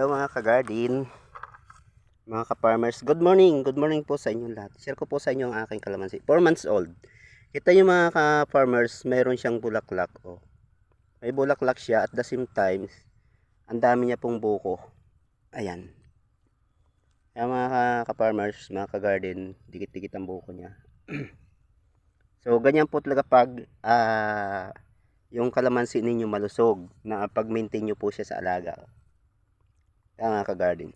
Hello mga ka-garden, mga ka-farmers. Good morning, good morning po sa inyong lahat. Share ko po sa inyo ang aking kalamansi. 4 months old. Kita nyo mga ka-farmers, mayroon siyang bulaklak. Oh. May bulaklak siya at the same time, ang dami niya pong buko. Ayan. Kaya mga ka- ka-farmers, mga ka-garden, dikit-dikit ang buko niya. so, ganyan po talaga pag ah, yung kalamansi ninyo malusog na pag-maintain nyo po siya sa alaga. Kaya mga ka-garden.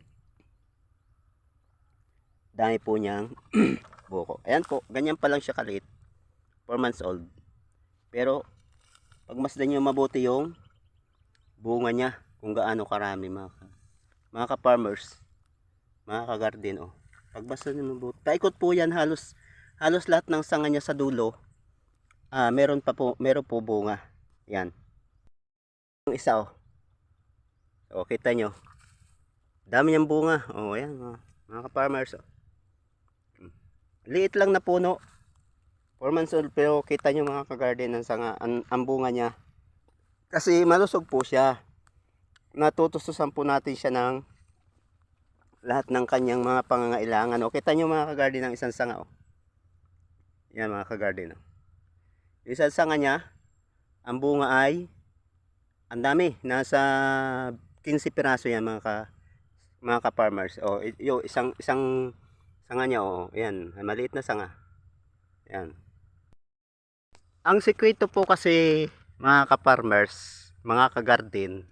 Dami po niyang buko. Ayan po, ganyan pa lang siya kalit. 4 months old. Pero, pag masdan nyo mabuti yung bunga niya, kung gaano karami mga ka, mga ka-farmers, mga ka-garden, oh. Pag masdan nyo mabuti, paikot po yan halos, halos lahat ng sanga niya sa dulo, ah, meron pa po, meron po bunga. Yan. Yung isa, oh. O, kita nyo. Dami niyang bunga. Oh, ayan, mga, mga ka-farmers, oh. Liit lang na puno. 4 months old, pero kita nyo mga ka-garden, ang, sanga, ang, ang bunga niya. Kasi malusog po siya. Natutustusan po natin siya ng lahat ng kanyang mga pangangailangan. O, kita nyo mga ka-garden, ang isang sanga, oh. Yan mga ka-garden, oh. Yung isang sanga niya, ang bunga ay ang dami. Nasa 15 piraso yan mga ka mga ka-farmers. O, y- yung isang isang sanga niya, oh, ayan, maliit na sanga. Ayan. Ang sekreto po kasi mga ka-farmers, mga ka-garden,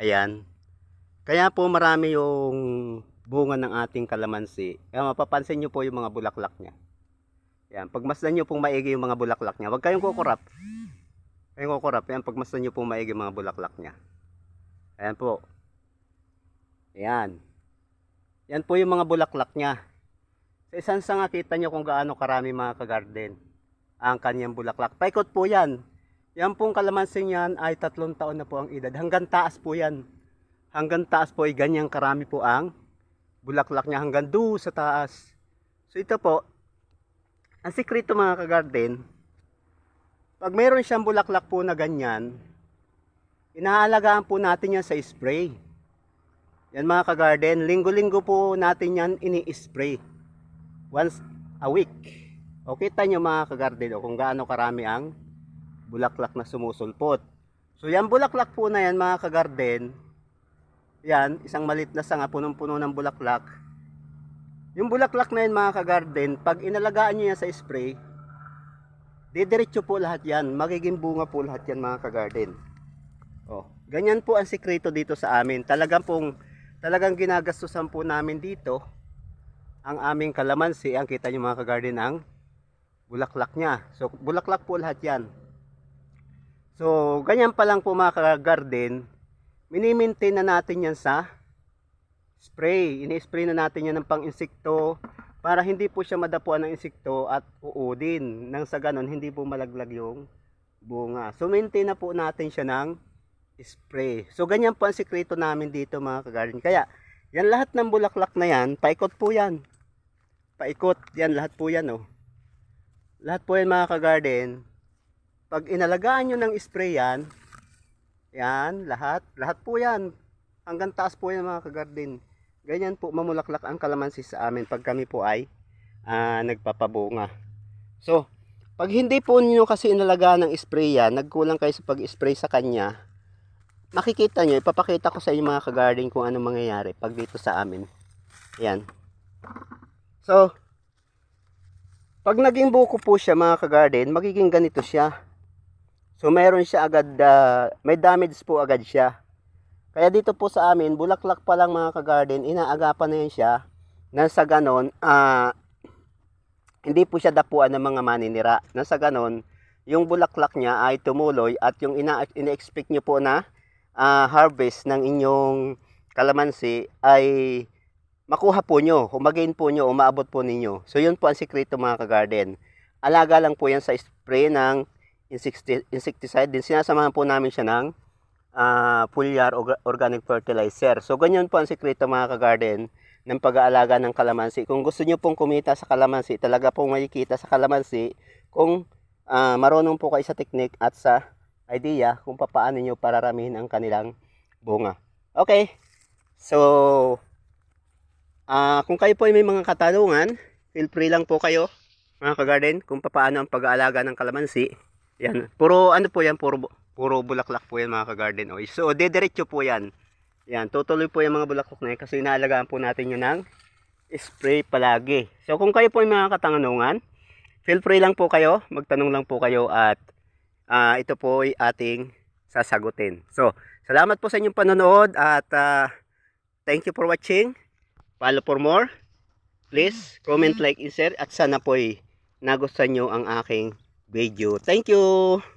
ayan, kaya po marami yung bunga ng ating kalamansi. Kaya mapapansin nyo po yung mga bulaklak niya. Yan, pagmasdan nyo pong maigi yung mga bulaklak niya. Huwag kayong kukurap. Kayong kukurap. Yan, pagmasdan nyo pong maigi yung mga bulaklak niya. Ayan po. Ayan. Yan po yung mga bulaklak niya. Sa isang sanga kita nyo kung gaano karami mga kagarden ang kanyang bulaklak. Paikot po yan. Yan pong kalamansi niyan ay tatlong taon na po ang edad. Hanggang taas po yan. Hanggang taas po ay ganyang karami po ang bulaklak niya hanggang doon sa taas. So ito po, ang sikreto mga kagarden, pag mayroon siyang bulaklak po na ganyan, inaalagaan po natin yan sa spray. Yan mga kagarden, linggo-linggo po natin yan ini-spray. Once a week. O kita nyo mga kagarden o kung gaano karami ang bulaklak na sumusulpot. So yan bulaklak po na yan mga kagarden, yan, isang malit na sanga, punong-puno ng bulaklak. Yung bulaklak na yan mga kagarden, pag inalagaan nyo yan sa spray, didiretso po lahat yan. Magiging bunga po lahat yan mga kagarden. Oh, ganyan po ang sikreto dito sa amin. Talagang pong, talagang ginagastusan po namin dito ang aming kalamansi. Ang kita nyo mga kagarden ang bulaklak niya. So, bulaklak po lahat yan. So, ganyan pa lang po mga kagarden, minimaintain na natin yan sa spray. Ini-spray na natin yan ng pang-insekto para hindi po siya madapuan ng insekto at uudin. Nang sa ganon, hindi po malaglag yung bunga. So, maintain na po natin siya ng spray. So, ganyan po ang sikreto namin dito mga kagarden. Kaya, yan lahat ng bulaklak na yan, paikot po yan. Paikot, yan lahat po yan oh. Lahat po yan mga kagarden. Pag inalagaan nyo ng spray yan, yan, lahat. Lahat po yan. Hanggang taas po yan mga kagarden. Ganyan po mamulaklak ang kalamansi sa amin pag kami po ay ah, nagpapabunga. So, pag hindi po niyo kasi inalagaan ng spray yan, nagkulang kayo sa pag-spray sa kanya, makikita nyo, ipapakita ko sa inyo mga kagarden kung ano mangyayari pag dito sa amin. Yan. So, pag naging buko po siya mga kagarden, magiging ganito siya. So mayroon siya agad, ah, may damage po agad siya. Kaya dito po sa amin, bulaklak pa lang mga ka-garden, inaagapan na yan siya. Na sa ganon, ah, hindi po siya dapuan ng mga maninira. Na sa ganon, yung bulaklak niya ay tumuloy at yung ina- ina-expect nyo po na ah, harvest ng inyong kalamansi ay makuha po nyo, humagain po nyo, umaabot po ninyo. So yun po ang sikreto mga ka-garden. Alaga lang po yan sa spray ng insecti- insecticide din sinasamahan po namin siya ng ah, foliar orga- organic fertilizer. So ganyan po ang sikreto mga ka-garden ng pag-aalaga ng kalamansi. Kung gusto niyo pong kumita sa kalamansi, talaga pong makikita sa kalamansi kung ah, marunong po kayo sa technique at sa idea kung paano niyo pararamihin ang kanilang bunga. Okay. So, ah kung kayo po ay may mga katanungan, feel free lang po kayo, mga ka-garden, kung paano ang pag-aalaga ng kalamansi. Yan, puro ano po yan, puro, puro bulaklak po yan mga ka-garden. Okay, so, dediretso po yan. Yan, tutuloy po yung mga bulaklak na yan kasi inaalagaan po natin yun ng spray palagi. So, kung kayo po ay mga katanungan, feel free lang po kayo, magtanong lang po kayo at ah, ito po ay ating sasagutin. So, salamat po sa inyong panonood at ah, thank you for watching. Follow for more. Please, comment, like, and share. At sana po ay nagustuhan nyo ang aking video. Thank you!